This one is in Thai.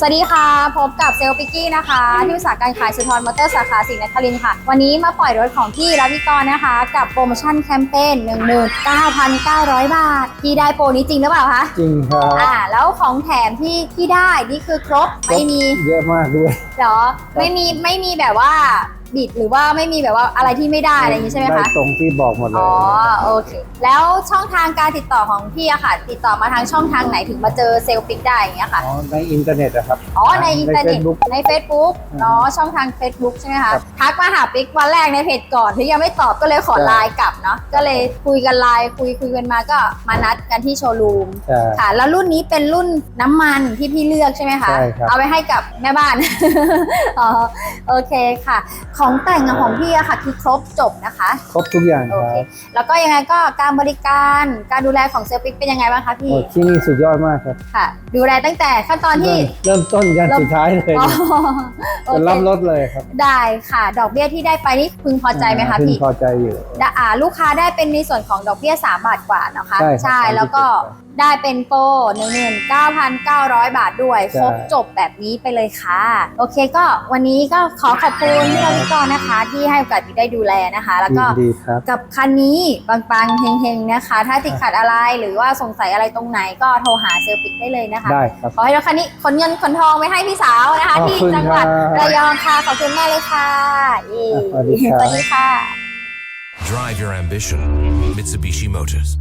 สวัสดีค่ะ พบกับเซลปิกกี้นะคะ ที่อุตสาหการขายสุทรมอเตอร์สาขาสิงห์นครินทร์ค่ะ วันนี้มาปล่อยรถของพี่รัวิกรนะคะ กับโปรโมชั่นแคมเปญ19,900 บาท พี่ได้โปรนี้จริงหรือเปล่าคะจริงครับอ่าแล้วของแถมที่พี่ได้นี่คือครบไม่มีเยอะมากด้วยเหรอไม่มีไม่มีแบบว่า บิดหรือว่าไม่มีแบบว่าอะไรที่ไม่ได้อะไรอย่างนี้ใช่ไหมได้คะตรงที่บอกหมดเลยอ๋อโอเค แล้วช่องทางการติดต่อของพี่อะค่ะ ติดต่อมาทางช่องทางไหนถึงมาเจอเซลปิกได้อย่างเงี้ยค่ะ อ๋อ ในอินเทอร์เน็ตอะครับ อ๋อในอินเทอร์เน็ต Facebook ใน Facebook อืมเนาะช่องทาง Facebook ใช่ไหมครัคะบทักมาหาปิ๊กวันแรกในเพจก่อนที่ยังไม่ตอบก็เลยขอใช่ ไลน์กลับเนาะก็เลยคุยกันไลน์คุยคุยกันมาก็มานัดกันที่โชว์รูม ใช่ ค่ะ แล้วรุ่นนี้เป็นรุ่นน้ำมันที่พี่เลือกใช่ไหมคะ ใช่ครับ เอาไปให้กับแม่บ้าน อ๋อโอเคค่ะ ของแต่งอะของพี่อะค่ะคือครบจบนะคะครบทุกอย่างโอครัเคบแล้วก็ยังไงก็การบริการการดูแลของเซลปิกเป็นยังไงบ้างคะพี่โอ้ที่นี่สุดยอดมากครับค่ะ ดูแลตั้งแต่ขั้นตอนที่ เริ่มเริ่มต้นยันเริ่ม สุดท้ายเลยอ๋อโอจะเครับรถเลยครับได้ค่ะ ดอกเบี้ยที่ได้ไปนี่พึงพอใจไหมคะพึงพี่ พอใจอยู่ ดะอ่าลูกค้าได้เป็นในส่วนของดอกเบี้ย 3 บาทกว่านะคะใช่ครับใช่แล้วก็37บาท ได้เป็นโปร19,900 บาทด้วยใช่ครบจบแบบนี้ไปเลยค่ะ โอเคก็วันนี้ก็ขอขอบคุณพี่ราวิกรนะคะ ที่ให้โอกาสพี่ได้ดูแลนะคะ แล้วยิก็นดีครับ กับคันนี้ปังๆเฮงๆนะคะ ถ้าติดขัดอะไรหรือว่าสงสัยอะไรตรงไหนก็โทรหาเซลปิกได้เลยนะคะ ได้ครับ ขอให้รถคันนี้ขนเงินขนทองไปให้พี่สาวนะคะ ขอบที่คุณจังหวัดครับระยองค่ะ ขอบคุณแม่เลยค่ะเย้สวัสดีครับสวัสดีค่ะ Drive your ambition. Mitsubishi Motors.